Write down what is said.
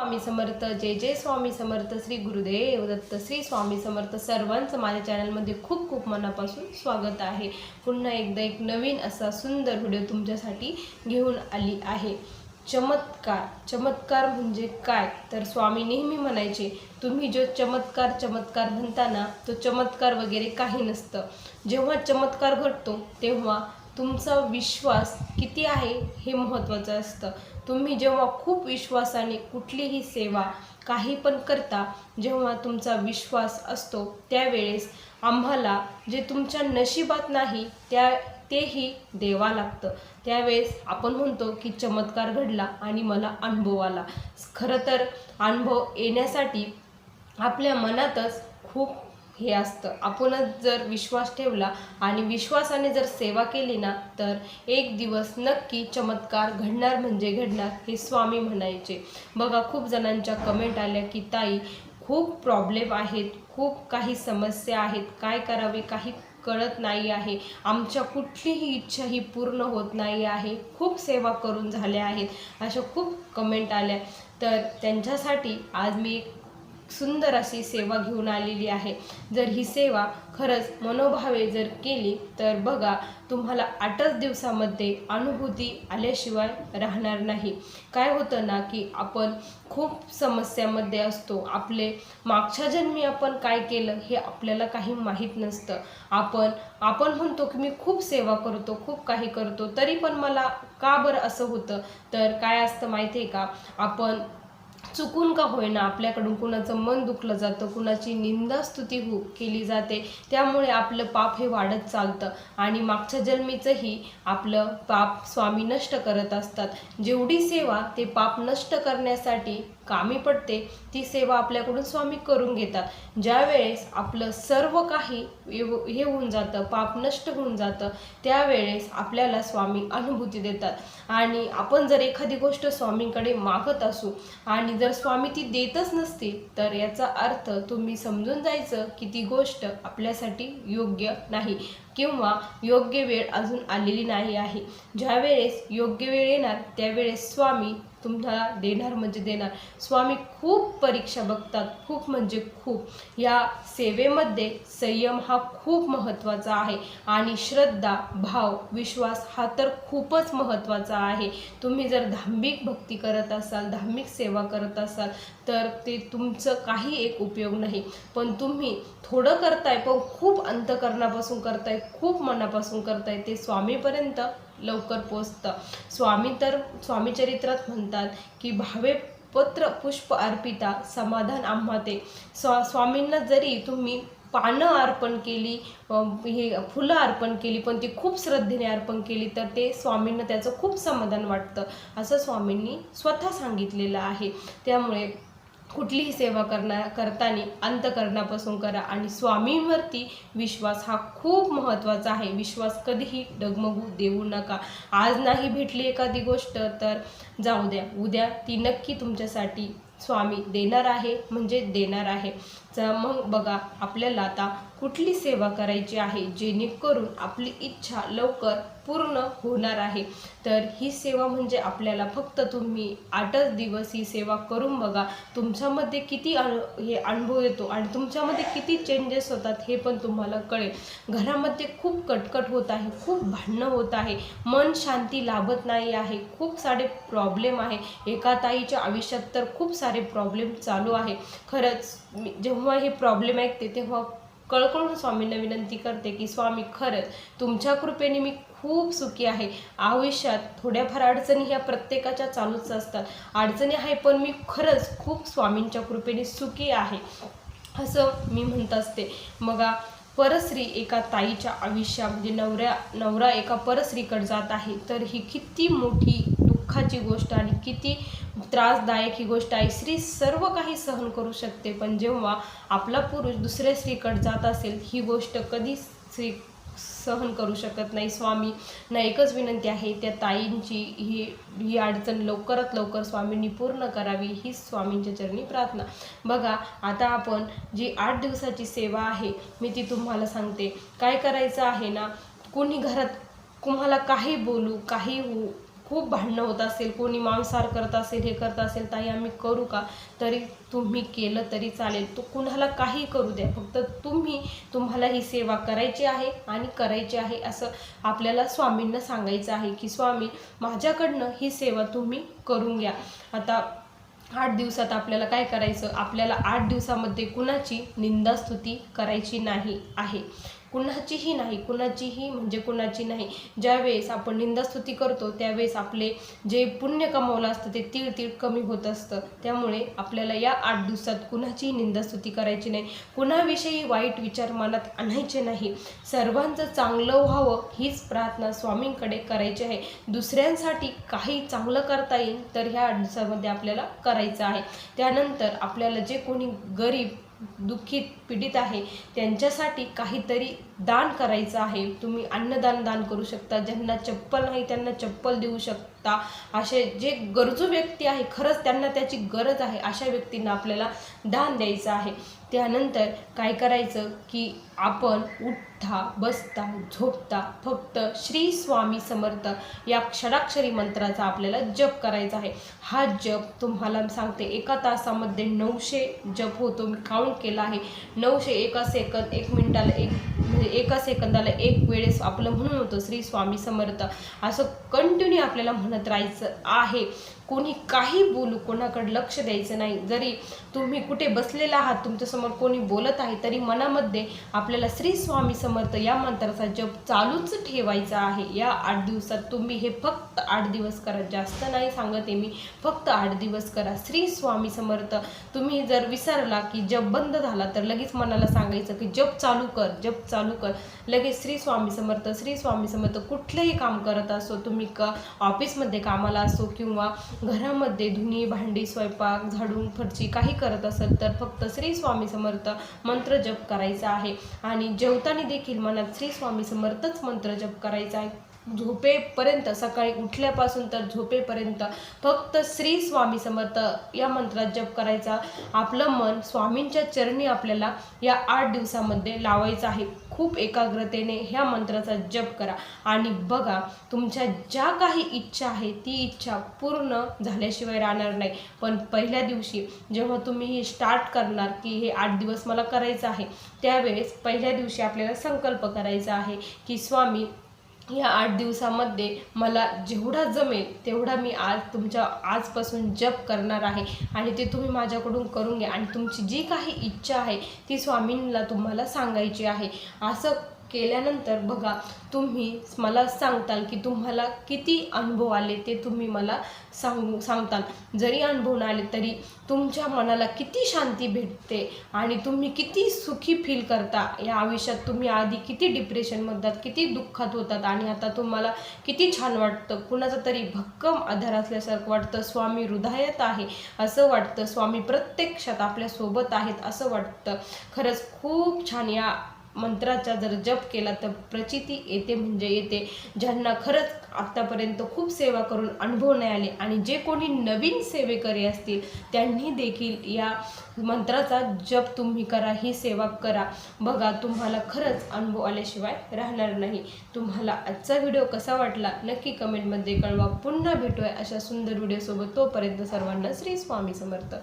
स्वामी समर्थ जय जय स्वामी समर्थ श्री गुरुदेव दत्त श्री स्वामी समर्थ सर्वांचं माझ्या चॅनलमध्ये खूप खूप मनापासून स्वागत आहे. पुन्हा एकदा एक नवीन असा सुंदर व्हिडिओ तुमच्यासाठी घेऊन आली आहे. चमत्कार चमत्कार म्हणजे काय? तर स्वामी नेहमी म्हणायचे तुम्ही जो चमत्कार चमत्कार म्हणताना तो चमत्कार वगैरे काही नसतं. जेव्हा चमत्कार घडतो तेव्हा तुमचा विश्वास किती आहे हे महत्त्वाचं असतं. तुम्ही जेव्हा खूप विश्वासाने कुठलीही सेवा काही पण करता जेव्हा तुमचा विश्वास असतो त्यावेळेस आम्हाला जे तुमच्या नशिबात नाही त्या तेही देवा लागतं. त्यावेळेस आपण म्हणतो की चमत्कार घडला आणि मला अनुभव आला. खरं तर अनुभव येण्यासाठी आपल्या मनातच खूप हे असतं. आपणच जर विश्वास ठेवला आणि विश्वासाने जर सेवा केली ना तर एक दिवस नक्की चमत्कार घडणार म्हणजे घडणार हे स्वामी म्हणायचे. बघा खूप जणांच्या कमेंट आल्या की ताई खूप प्रॉब्लेम आहेत खूप काही समस्या आहेत. काय करावे काही कळत नाही आहे. आमच्या कुठलीही इच्छा ही पूर्ण होत नाही आहे. खूप सेवा करून झाल्या आहेत. अशा खूप कमेंट आल्या. तर त्यांच्यासाठी आज मी एक सुंदर अशी सेवा घेऊन आलेली आहे. जर ही सेवा खरंच मनोभावे जर केली तर बघा तुम्हाला आठच दिवसामध्ये अनुभूती आल्याशिवाय राहणार नाही. काय होतं ना की आपण खूप समस्यामध्ये असतो. आपले मागच्या जन्मी आपण काय केलं हे आपल्याला काही माहीत नसतं. आपण आपण म्हणतो की मी खूप सेवा करतो खूप काही करतो तरी पण मला का बरं असं होतं? तर काय असतं माहिती आहे का? आपण चुकून का होईना आपल्याकडून कुणाचं मन दुखलं जातं कुणाची निंदा स्तुती हो केली जाते त्यामुळे आपलं पाप हे वाढत चालतं. आणि मागच्या जन्मीचंही आपलं पाप स्वामी नष्ट करत असतात. जेवढी सेवा ते पाप नष्ट करण्यासाठी कामी पडते ती सेवा आपल्याकडून स्वामी करून घेतात. ज्या वेळेस आपलं सर्व काही हे होऊन जातं पाप नष्ट होऊन जातं त्यावेळेस आपल्याला स्वामी अनुभूती देतात. आणि आपण जर एखादी गोष्ट स्वामींकडे मागत असू आणि जर स्वामी ती देतच नसतील तर याचा अर्थ तुम्ही समजून जायचं की ती गोष्ट आपल्यासाठी योग्य नाही. किंवा योग्य वेळ अजून आलेली नाही आहे. ज्या वेळेस योग्य वेळ येणार त्यावेळेस स्वामी तुम्हाला देणार म्हणजे देणार. स्वामी खूप परीक्षा बघतात खूप म्हणजे खूप. या सेवेमध्ये संयम हा खूप महत्त्वाचा आहे आणि श्रद्धा भाव विश्वास हा तर खूपच महत्त्वाचा आहे. तुम्ही जर धार्मिक भक्ती करत असाल धार्मिक सेवा करत असाल तर ते तुमचं काही एक उपयोग नाही. पण तुम्ही थोडं करताय पण खूप अंतकरणापासून करताय खूप मनापासून करता ते स्वामीपर्यंत लवकर पोचतं. स्वामी तर स्वामी चरित्रात म्हणतात की भावे पत्र पुष्प अर्पिता समाधान आम्हा ते स्वा स्वामींना जरी तुम्ही पानं अर्पण केली हे फुलं अर्पण केली पण ती खूप श्रद्धेने अर्पण केली तर ते स्वामींना त्याचं खूप समाधान वाटतं असं स्वामींनी स्वतः सांगितलेलं आहे. त्यामुळे कुठलीही सेवा करणार करताना अंतकरणापासून करा. आणि स्वामींवरती विश्वास हा खूप महत्त्वाचा आहे. विश्वास कधीही डगमगू देऊ नका. आज नाही भेटली एखादी गोष्ट तर जाऊ द्या. उद्या ती नक्की तुमच्यासाठी स्वामी देणार आहे म्हणजे देणार आहे. तर मग बघा आपल्याला आता कुठली सेवा करायची आहे जेणेकरून आपली इच्छा लवकर पूर्ण होणार आहे. तर ही सेवा म्हणजे आपल्याला फक्त तुम्ही आठच दिवस ही सेवा करून बघा तुमच्यामध्ये किती अनु हे अनुभव येतो आणि तुमच्यामध्ये किती चेंजेस होतात हे पण तुम्हाला कळेल. घरामध्ये खूप कटकट होत आहे खूप भांडणं होत आहे मन शांती लाभत नाही आहे खूप सारे प्रॉब्लेम आहे. एका ताईच्या आयुष्यात तर खूप सारे प्रॉब्लेम चालू आहे. खरंच जेव्हा जेव्हा हे प्रॉब्लेम ऐकते तेव्हा कळकळून स्वामींना विनंती करते की स्वामी खरंच तुमच्या कृपेने मी खूप सुखी आहे. आयुष्यात थोड्याफार अडचणी ह्या प्रत्येकाच्या चालूच असतात. अडचणी आहे पण मी खरंच खूप स्वामींच्या कृपेने सुखी आहे. असं मी म्हणत असते. मग परस्त्री एका ताईच्या आयुष्या म्हणजे नवऱ्या नवरा एका परस्त्रीकडे जात आहे. तर ही किती मोठी दुःखाची गोष्ट आणि किती त्रासदायक ही गोष्ट आहे. स्त्री सर्व काही सहन करू शकते पण जेव्हा आपला पुरुष दुसऱ्या स्त्रीकडे जात असेल ही गोष्ट कधी स्त्री सहन करू शकत नाही. स्वामी ना एकच विनंती आहे त्या ताईंची ही ही अडचण लवकरात लवकर स्वामींनी पूर्ण करावी ही स्वामींच्या चरणी प्रार्थना. बघा आता आपण जी आठ दिवसाची सेवा आहे मी ती तुम्हाला सांगते. काय करायचं आहे ना कोणी घरात तुम्हाला काही बोलू काही हो खूप भांडणं होत असेल कोणी मांसाहार करत असेल हे करत असेल ताई आम्ही करू का? तरी तुम्ही केलं तरी चालेल. तो कुणाला काही करू द्या. फक्त तुम्ही तुम्हाला ही सेवा करायची आहे आणि करायची आहे असं आपल्याला स्वामींना सांगायचं आहे की स्वामी माझ्याकडनं ही सेवा तुम्ही करून घ्या. आता आठ दिवसात आपल्याला काय करायचं? आपल्याला आठ दिवसामध्ये कुणाची निंदास्तुती करायची नाही आहे. कुणाचीही नाही कुणाचीही म्हणजे कुणाची नाही. ज्यावेळेस आपण निंदास्तुती करतो त्यावेळेस आपले जे पुण्य कमवलं असतं ते तीळ तीळ कमी होत असतं. त्यामुळे आपल्याला या आठ दिवसात कुणाचीही निंदास्तुती करायची नाही. कुणाविषयी वाईट विचार मनात आणायचे नाही. सर्वांचं चांगलं व्हावं हीच प्रार्थना स्वामींकडे करायची आहे. दुसऱ्यांसाठी काही चांगलं करता येईल तर ह्या आठ दिवसामध्ये आपल्याला करायचं आहे. त्यानंतर आपल्याला जे कोणी गरीब दुःखित पीडित आहे. त्यांच्यासाठी काहीतरी दान करायचं आहे. तुम्ही अन्नदान दान करू शकता. ज्यांना चप्पल नाही त्यांना चप्पल देऊ शकता. असे जे गरजू व्यक्ती आहे खरंच त्यांना त्याची गरज आहे अशा व्यक्तींना आपल्याला दान द्यायचं आहे. त्यानंतर काय करायचं की आपण उठता बसता झोपता फक्त श्री स्वामी समर्थ या क्षराक्षरी मंत्राचा आपल्याला जप करायचा आहे. हा जप तुम्हाला सांगते एका तासामध्ये नऊशे जप होतो. मी काउंट केला आहे. नऊशे एका सेकंद एक मिनिटाला एक म्हणजे एका सेकंदाला एक वेळेस आपलं म्हणून होतं श्री स्वामी समर्थ. असं कंटिन्यू आपल्याला म्हणत राहायचं आहे. कोणी काही बोलू कोणाकडे लक्ष द्यायचं नाही. जरी तुम्ही कुठे बसलेला आहात तुमच्यासमोर कोणी बोलत आहे तरी मनामध्ये आपल्याला श्री स्वामी समर्थ या मंत्राचा जप चालूच ठेवायचा आहे. या आठ दिवसात तुम्ही हे फक्त आठ दिवस करा. जास्त नाही सांगत आहे मी फक्त आठ दिवस करा. श्री स्वामी समर्थ तुम्ही जर विसरला की जप बंद झाला तर लगेच मनाला सांगायचं की जप चालू कर जप चालू कर. लगेच श्री स्वामी समर्थ श्री स्वामी समर्थ कुठलंही काम करत असो तुम्ही क ऑफिसमध्ये कामाला असो किंवा घरामध्ये धुणी भांडी स्वयंपाक झाडून फरची काही करत असेल तर फक्त श्री स्वामी समर्थ मंत्र जप करायचा आहे. आणि जेवताना देखील मनात श्री स्वामी समर्थच मंत्र जप करायचा आहे. झोपेपर्यंत सकाळी उठल्यापासून तर झोपेपर्यंत फक्त श्री स्वामी समर्थ या मंत्रात जप करायचा. आपलं मन स्वामींच्या चरणी आपल्याला या आठ दिवसामध्ये लावायचं आहे. खूप एकाग्रतेने ह्या मंत्राचा जप करा. आणि बघा तुमच्या ज्या काही इच्छा आहे ती इच्छा पूर्ण झाल्याशिवाय राहणार नाही. पण पहिल्या दिवशी जेव्हा तुम्ही हे स्टार्ट करणार की हे आठ दिवस मला करायचं आहे त्यावेळेस पहिल्या दिवशी आपल्याला संकल्प करायचा आहे की स्वामी या आठ दिवसामध्ये मला जेवढा जमेल तेवढा मी आज तुमच्या आजपासून जप करणार आहे आणि ते तुम्ही माझ्याकडून करून घ्या. आणि तुमची जी काही इच्छा आहे ती स्वामींना तुम्हाला सांगायची आहे. असं केल्यानंतर बघा तुम्ही मला सांगताल की तुम्हाला किती अनुभव आले ते तुम्ही मला सांगू सांगताल. जरी अनुभव न आले तरी तुमच्या मनाला किती शांती भेटते आणि तुम्ही किती सुखी फील करता. या आयुष्यात तुम्ही आधी किती डिप्रेशनमध्ये किती दुःखात होतात आणि आता तुम्हाला किती छान वाटतं. कुणाचा तरी भक्कम आधार असल्यासारखं वाटतं. स्वामी हृदयात आहे असं वाटतं. स्वामी प्रत्यक्षात आपल्यासोबत आहेत असं वाटतं. खरंच खूप छान या मंत्राचा जर जप केला तर प्रचिती येते म्हणजे येते. ज्यांना खरंच आत्तापर्यंत खूप सेवा करून अनुभव नाही आले आणि जे कोणी नवीन सेवेकरी असतील त्यांनी देखील या मंत्राचा जप तुम्ही करा ही सेवा करा. बघा तुम्हाला खरंच अनुभव आल्याशिवाय राहणार नाही. तुम्हाला आजचा व्हिडिओ कसा वाटला नक्की कमेंटमध्ये कळवा. पुन्हा भेटूया अशा सुंदर व्हिडिओसोबत. तोपर्यंत सर्वांना श्री स्वामी समर्थ.